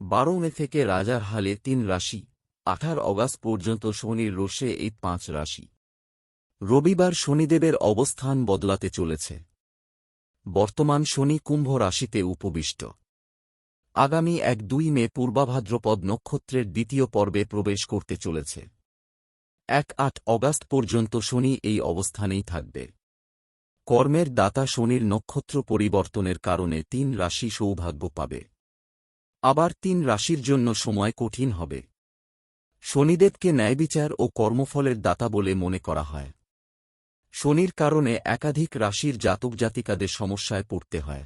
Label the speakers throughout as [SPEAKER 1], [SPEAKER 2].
[SPEAKER 1] বারো মে থেকে রাজার হালে তিন রাশি, আঠার অগাস্ট পর্যন্ত শনির রোষে এই পাঁচ রাশি। রবিবার শনিদেবের অবস্থান বদলাতে চলেছে। বর্তমান শনি কুম্ভ রাশিতে উপবিষ্ট। আগামী এক দুই মে পূর্বাভাদ্রপদ নক্ষত্রের দ্বিতীয় পর্বে প্রবেশ করতে চলেছে। এক আট অগাস্ট পর্যন্ত শনি এই অবস্থানেই থাকবে। কর্মের দাতা শনির নক্ষত্র পরিবর্তনের কারণে তিন রাশি সৌভাগ্য পাবে। আবার তিন রাশির জন্য সময় কঠিন হবে। শনিদেবকে ন্যায়বিচার ও কর্মফলের দাতা বলে মনে করা হয়। শনির কারণে একাধিক রাশির জাতক জাতিকাদের সমস্যায় পড়তে হয়।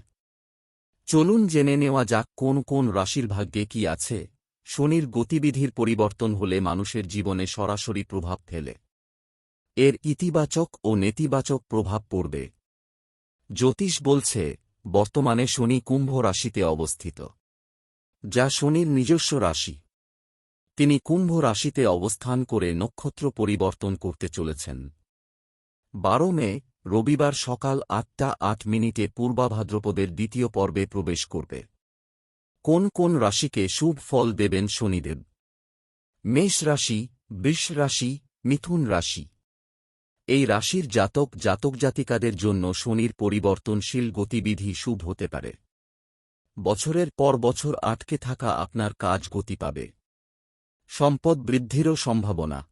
[SPEAKER 1] চলুন জেনে নেওয়া যাক কোন কোন রাশির ভাগ্যে কি আছে। শনির গতিবিধির পরিবর্তন হলে মানুষের জীবনে সরাসরি প্রভাব ফেলে। এর ইতিবাচক ও নেতিবাচক প্রভাব পড়বে। জ্যোতিষ বলছে, বর্তমানে শনি কুম্ভ রাশিতে অবস্থিত। যা শনির নিজস্ব রাশি। তিনি কুম্ভ রাশিতে অবস্থান করে নক্ষত্র পরিবর্তন করতে চলেছেন। বারো মে, রবিবার সকাল আটটা আট মিনিটে পূর্বাভাদ্রপদের দ্বিতীয় পর্বে প্রবেশ করবে। কোন কোন রাশিকে শুভ ফল দেবেন শনিদেব? মেষ রাশি, বৃষ রাশি, মিথুন রাশি। এই রাশির জাতক জাতক জাতিকাদের জন্য শনির পরিবর্তনশীল গতিবিধি শুভ হতে পারে। বছরের পর বছর আটকে থাকা আপনার কাজ গতি পাবে। সম্পদ বৃদ্ধিরও সম্ভাবনা।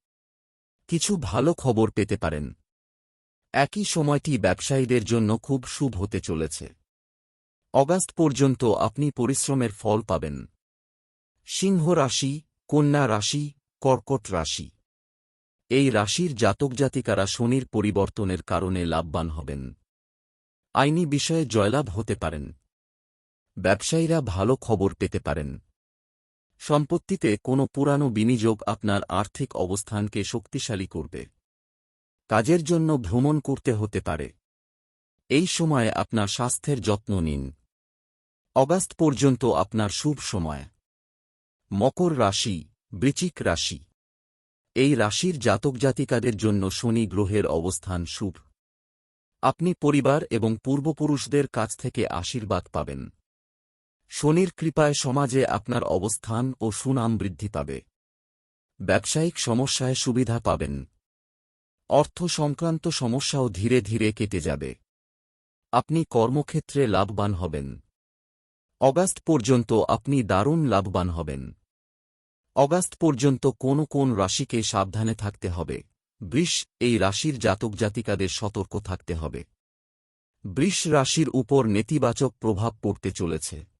[SPEAKER 1] কিছু ভালো খবর পেতে পারেন। একই সময়টি ব্যবসায়ীদের জন্য খুব শুভ হতে চলেছে। অগাস্ট পর্যন্ত আপনি পরিশ্রমের ফল পাবেন। সিংহ রাশি, কন্যা রাশি, কর্কট রাশি। এই রাশির জাতক জাতিকারা শনির পরিবর্তনের কারণে লাভবান হবেন। আইনি বিষয়ে জয়লাভ হতে পারেন। ব্যবসায়ীরা ভালো খবর পেতে পারেন। সম্পত্তিতে কোনো পুরানো বিনিয়োগ আপনার আর্থিক অবস্থানকে শক্তিশালী করবে। কাজের জন্য ভ্রমণ করতে হতে পারে। এই সময়ে আপনার স্বাস্থ্যের যত্ন নিন। অগাস্ট পর্যন্ত আপনার শুভ সময়। মকর রাশি বৃচিক রাশি। এই রাশির জাতক জাতিকাদের জন্য শনি গ্রহের অবস্থান শুভ। আপনি পরিবার এবং পূর্বপুরুষদের কাছ থেকে আশীর্বাদ পাবেন। শনির কৃপায় সমাজে আপনার অবস্থান ও সুনাম বৃদ্ধি পাবে। ব্যবসায়িক সমস্যায় সুবিধা পাবেন। অর্থ সংক্রান্ত সমস্যাও ধীরে ধীরে কেটে যাবে। আপনি কর্মক্ষেত্রে লাভবান হবেন। অগাস্ট পর্যন্ত আপনি দারুণ লাভবান হবেন। অগাস্ট পর্যন্ত কোন কোন রাশিকে সাবধানে থাকতে হবে। বৃষ, এই রাশির জাতক জাতিকাদের সতর্ক থাকতে হবে। বৃষ রাশির উপর নেতিবাচক প্রভাব পড়তে চলেছে।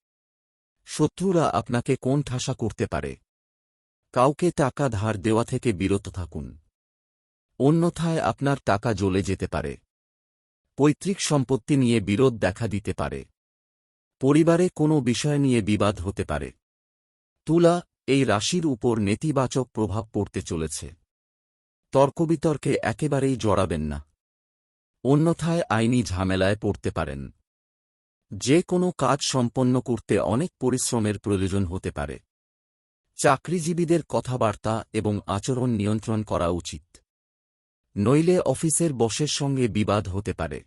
[SPEAKER 1] শত্রুরা আপনাকে কোন ঠাসা করতে পারে? কাউকে টাকা ধার দেওয়া থেকে বিরত থাকুন। অন্যথায় আপনার টাকা জ্বলে যেতে পারে। পৈতৃক সম্পত্তি নিয়ে বিরোধ দেখা দিতে পারে। পরিবারে কোনো বিষয় নিয়ে বিবাদ হতে পারে। তুলা এই রাশির উপর নেতিবাচক প্রভাব পড়তে চলেছে। তর্কবিতর্কে একেবারেই জড়াবেন না। অন্যথায় আইনি ঝামেলায় পড়তে পারেন। যে কোনো কাজ সম্পন্ন করতে অনেক পরিশ্রমের প্রয়োজন হতে পারে। চাকরিজীবীদের কথাবার্তা এবং আচরণ নিয়ন্ত্রণ করা উচিত। নইলে অফিসের বসের সঙ্গে বিবাদ হতে পারে।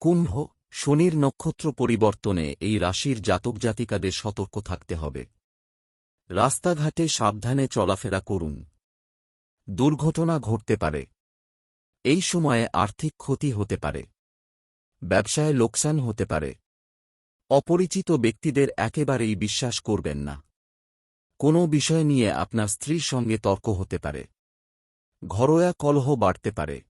[SPEAKER 1] কুম্ভ, শনির নক্ষত্র পরিবর্তনে এই রাশির জাতক জাতিকাদের সতর্ক থাকতে হবে। রাস্তাঘাটে সাবধানে চলাফেরা করুন। দুর্ঘটনা ঘটতে পারে। এই সময়ে আর্থিক ক্ষতি হতে পারে। ব্যবসায় লোকসান হতে পারে। অপরিচিত ব্যক্তিদের একেবারেই বিশ্বাস করবেন না। কোনো বিষয় নিয়ে আপনার স্ত্রীর সঙ্গে তর্ক হতে পারে। ঘরোয়া কলহ বাড়তে পারে।